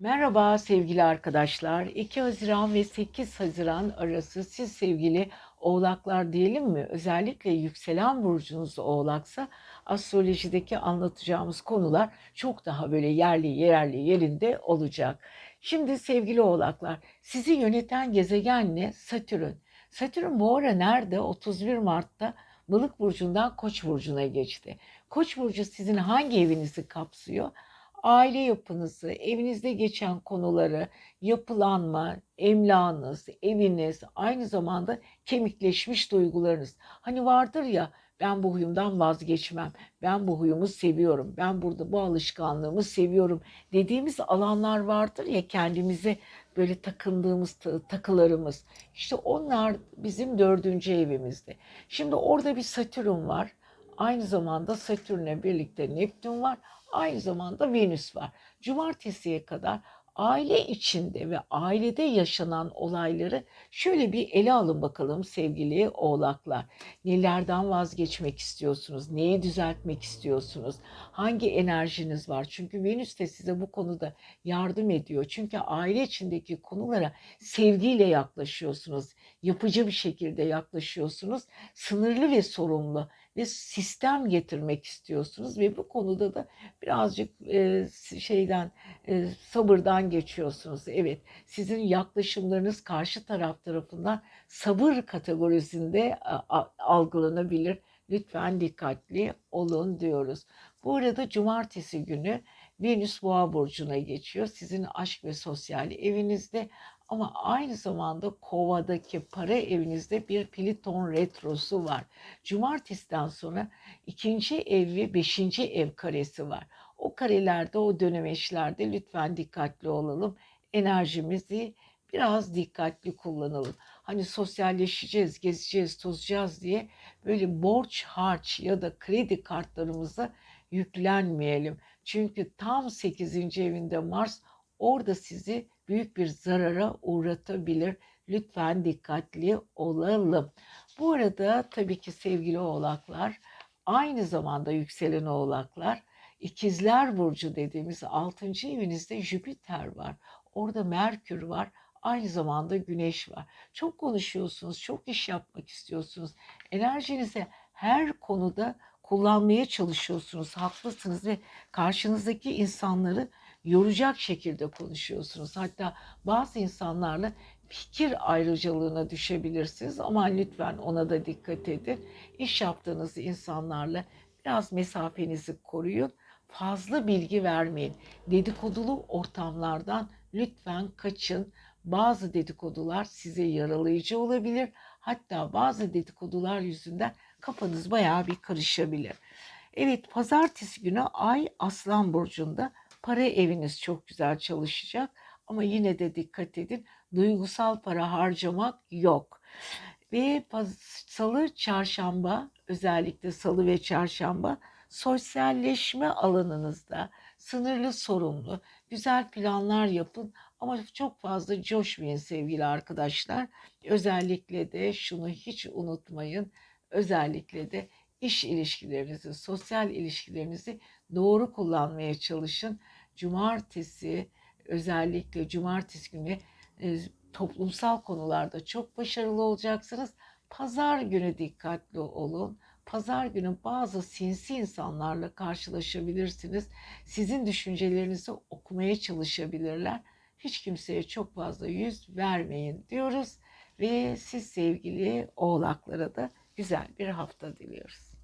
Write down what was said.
Merhaba sevgili arkadaşlar. 2 Haziran ve 8 Haziran arası siz sevgili oğlaklar diyelim mi? Özellikle yükselen burcunuz oğlaksa astrolojideki anlatacağımız konular çok daha böyle yerli yerli yerinde olacak. Şimdi sevgili oğlaklar sizi yöneten gezegen ne? Satürn. Satürn bu ara nerede? 31 Mart'ta Balık burcundan Koç burcuna geçti. Koç burcu sizin hangi evinizi kapsıyor? Aile yapınızı, evinizde geçen konuları, yapılanma, emlakınız, eviniz, aynı zamanda kemikleşmiş duygularınız. Hani vardır ya ben bu huyumdan vazgeçmem, ben bu huyumu seviyorum, ben burada bu alışkanlığımı seviyorum dediğimiz alanlar vardır ya kendimize böyle takındığımız takılarımız. İşte onlar bizim dördüncü evimizde. Şimdi orada bir Satürn var. Aynı zamanda Satürn'le birlikte Neptün var. Aynı zamanda Venüs var. Cumartesiye kadar aile içinde ve ailede yaşanan olayları şöyle bir ele alın bakalım sevgili oğlaklar. Nelerden vazgeçmek istiyorsunuz? Neyi düzeltmek istiyorsunuz? Hangi enerjiniz var? Çünkü Venüs de size bu konuda yardım ediyor. Çünkü aile içindeki konulara sevgiyle yaklaşıyorsunuz. Yapıcı bir şekilde yaklaşıyorsunuz. Sınırlı ve sorumlu ve sistem getirmek istiyorsunuz ve bu konuda da birazcık e, şeyden e, sabırdan geçiyorsunuz. Evet, sizin yaklaşımlarınız karşı taraf tarafından sabır kategorisinde algılanabilir. Lütfen dikkatli olun diyoruz. Bu arada cumartesi günü Venüs Boğa burcuna geçiyor. Sizin aşk ve sosyal evinizde ama aynı zamanda kovadaki para evinizde bir Pliton retrosu var. Cumartesiden sonra ikinci ev ve beşinci ev karesi var. O karelerde, o dönemeçlerde lütfen dikkatli olalım. Enerjimizi biraz dikkatli kullanalım. Hani sosyalleşeceğiz, gezeceğiz, tozacağız diye böyle borç harç ya da kredi kartlarımıza yüklenmeyelim. Çünkü tam 8. evinde Mars orada sizi büyük bir zarara uğratabilir. Lütfen dikkatli olalım. Bu arada tabii ki sevgili oğlaklar aynı zamanda yükselen oğlaklar ikizler burcu dediğimiz 6. evinizde Jüpiter var. Orada Merkür var. Aynı zamanda güneş var. Çok konuşuyorsunuz, çok iş yapmak istiyorsunuz. Enerjinizi her konuda kullanmaya çalışıyorsunuz. Haklısınız ve karşınızdaki insanları yoracak şekilde konuşuyorsunuz. Hatta bazı insanlarla fikir ayrıcalığına düşebilirsiniz ama lütfen ona da dikkat edin. İş yaptığınız insanlarla biraz mesafenizi koruyun. Fazla bilgi vermeyin. Dedikodulu ortamlardan lütfen kaçın. Bazı dedikodular size yaralayıcı olabilir. Hatta bazı dedikodular yüzünden kafanız bayağı bir karışabilir. Evet pazartesi günü Ay Aslan Burcu'nda para eviniz çok güzel çalışacak. Ama yine de dikkat edin duygusal para harcamak yok. Ve salı, çarşamba özellikle salı ve çarşamba sosyalleşme alanınızda sınırlı sorumlu güzel planlar yapın ama çok fazla coşmayın sevgili arkadaşlar. Özellikle de şunu hiç unutmayın. Özellikle de iş ilişkilerinizi, sosyal ilişkilerinizi doğru kullanmaya çalışın. Cumartesi özellikle cumartesi günü e, toplumsal konularda çok başarılı olacaksınız. Pazar günü dikkatli olun. Pazar günü bazı sinsi insanlarla karşılaşabilirsiniz. Sizin düşüncelerinizi okumaya çalışabilirler. Hiç kimseye çok fazla yüz vermeyin diyoruz ve siz sevgili oğlaklara da güzel bir hafta diliyoruz.